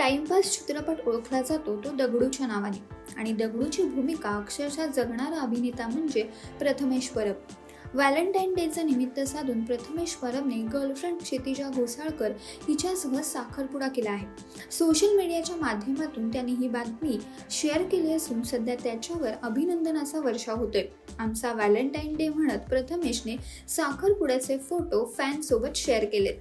Timepass चित्रपट ओळखला जातो तो दगडूच्या नावाने. आणि दगडूची भूमिका अक्षरशः जगणारा अभिनेता म्हणजे प्रथमेश परब व्हॅलेंटाईन डेचं निमित्त साधून प्रथमेश परबने गर्लफ्रेंड क्षितिजा घोसाळकर हिच्यासह साखरपुडा केला आहे. सोशल मीडियाच्या माध्यमातून त्यांनी ही बातमी शेअर केली असून सध्या त्याच्यावर अभिनंदनाचा वर्षा होतोय. आमचा व्हॅलेंटाईन डे म्हणत प्रथमेशने साखरपुड्याचे फोटो फॅनसोबत शेअर केलेत.